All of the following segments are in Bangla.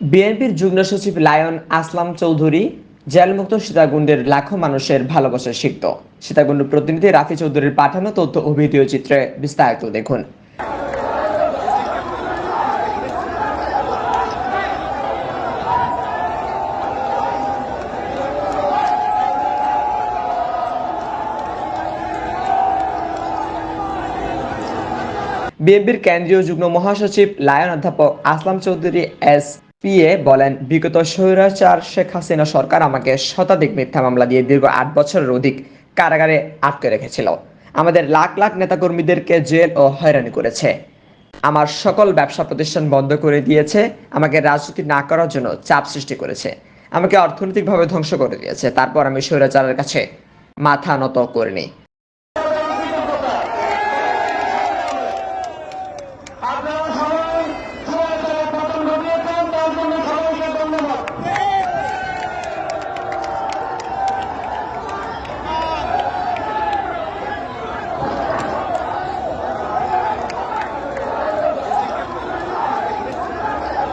বিএনপির যুগ্ম সচিব লায়ন আসলাম চৌধুরী জেলমুক্ত সীতাকুণ্ডের লাখো মানুষের ভালোবাসা শিখত সীতাকুণ্ড প্রতিনিধি রাফি চৌধুরীর পাঠানো তথ্য ও ভিডিও চিত্রে বিস্তারিত দেখুন। বিএনপির কেন্দ্রীয় যুগ্ম মহাসচিব লায়ন অধ্যাপক আসলাম চৌধুরী এস পিএ বলেন, বিগত স্বৈরাচার শেখ হাসিনা সরকার আমাকে শতাধিক মিথ্যা মামলা দিয়ে দীর্ঘ আট বছরের অধিক কারাগারে আটকে রেখেছিল। আমাদের লাখ লাখ নেতাকর্মীদেরকে জেল ও হয়রানি করেছে। আমার সকল ব্যবসা প্রতিষ্ঠান বন্ধ করে দিয়েছে, আমাকে রাজনীতি না করার জন্য চাপ সৃষ্টি করেছে। আমাকে অর্থনৈতিকভাবে ধ্বংস করে দিয়েছে, তারপর আমি স্বৈরাচারের কাছে মাথা নত করিনি।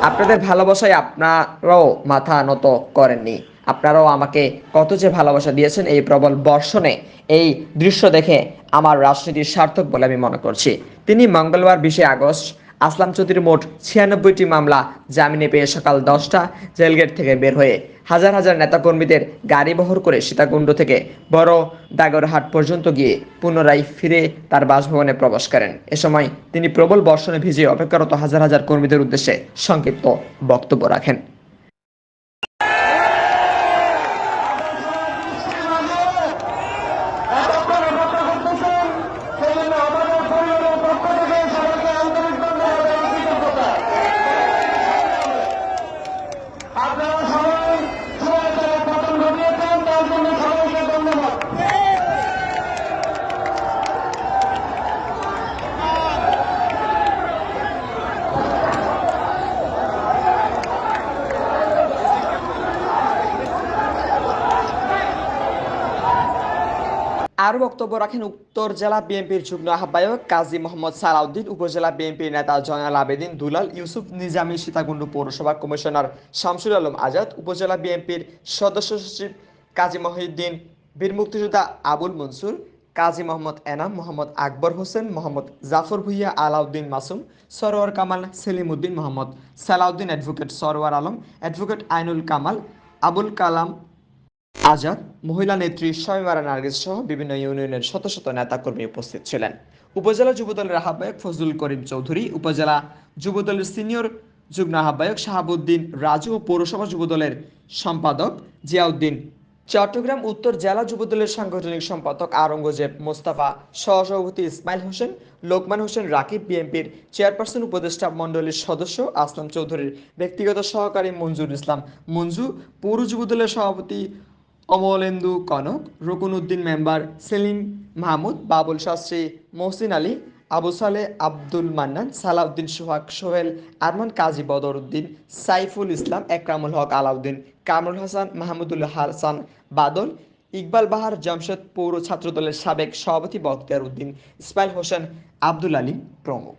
আপনাদের ভালোবাসায় আপনারাও মাথা নত করেননি। আপনারাও আমাকে কত যে ভালোবাসা দিয়েছেন এই প্রবল বর্ষণে, এই দৃশ্য দেখে আমার রাজনীতির সার্থক বলে আমি মনে করছি। তিনি মঙ্গলবার বিশে আগস্ট আসলাম চৌধুরী মোট ছিয়ানব্বইটি মামলা। জামিনে পেয়ে সকাল দশটা জেলগেট থেকে বের হয়ে হাজার হাজার নেতাকর্মীদের গাড়ি বহর করে সীতাকুণ্ড থেকে বড় দাগরহাট পর্যন্ত গিয়ে পুনরায় ফিরে তার বাসভবনে প্রবেশ করেন। এ সময় তিনি প্রবল বর্ষণে ভিজিয়ে অপেক্ষারত হাজার হাজার কর্মীদের উদ্দেশ্যে সংক্ষিপ্ত বক্তব্য রাখেন। আপনারা আরও বক্তব্য রাখেন উত্তর জেলা বিএনপির যুগ্ম আহ্বায়ক কাজী মোহাম্মদ সালাউদ্দিন, উপজেলা বিএনপির নেতা জয়নাল আবেদিন, দুলাল ইউসুফ নিজামী, সীতাকুণ্ড পৌরসভা কমিশনার শামসুল আলম আজাদ, উপজেলা বিএনপির সদস্য সচিব কাজী মহিউদ্দিন, বীর মুক্তিযোদ্ধা আবুল মনসুর, কাজী মোহাম্মদ এনাম, মোহাম্মদ আকবর হোসেন, মোহাম্মদ জাফর ভুইয়া, আলাউদ্দিন মাসুম, সরোয়ার কামাল সেলিম উদ্দিন মোহাম্মদ, সালাউদ্দিন অ্যাডভোকেট সরোয়ার আলম, অ্যাডভোকেট আইনুল কামাল, আবুল কালাম আজাদ, মহিলা নেত্রী শমিমারা নার্গিস সহ বিভিন্ন ইউনিয়নের শত শত নেতাকর্মী উপস্থিত ছিলেন। উপজেলা যুবদলের আহ্বায়ক ফজলুল করিম চৌধুরী, উপজেলা যুবদলের সিনিয়র যুগ্ম আহ্বায়ক শাহাবুদ্দিন রাজু ও পৌরসভা যুবদলের সম্পাদক জিয়াউদ্দিন। চট্টগ্রাম উত্তর জেলা যুবদলের সাংগঠনিক সম্পাদক আরঙ্গজেব মোস্তাফা, সহসভাপতি ইসমাইল হোসেন, লোকমান হোসেন রাকিব বিএনপির চেয়ারপারসন উপদেষ্টা মণ্ডলীর সদস্য আসলাম চৌধুরীর ব্যক্তিগত সহকারী মঞ্জুর ইসলাম। মঞ্জু পৌর যুবদলের সভাপতি অমলেন্দু কনক রুকুন উদ্দিন মেম্বার সেলিম মাহমুদ, বাবুল শাস্ত্রী মহসিন আলী, আবু সালে আব্দুল মান্নান, সালাউদ্দিন সোহাগ, সোহেল আরমান, কাজী বদর উদ্দিন সাইফুল ইসলাম, একরামুল হক আলাউদ্দিন, কামরুল হাসান, মাহমুদুল হাসান বাদল, ইকবাল বাহার, জামশেদ পৌর ছাত্রদলের সাবেক সভাপতি বখতিয়ার উদ্দিন, ইসমাইল হোসেন আব্দুল আলী প্রমুখ।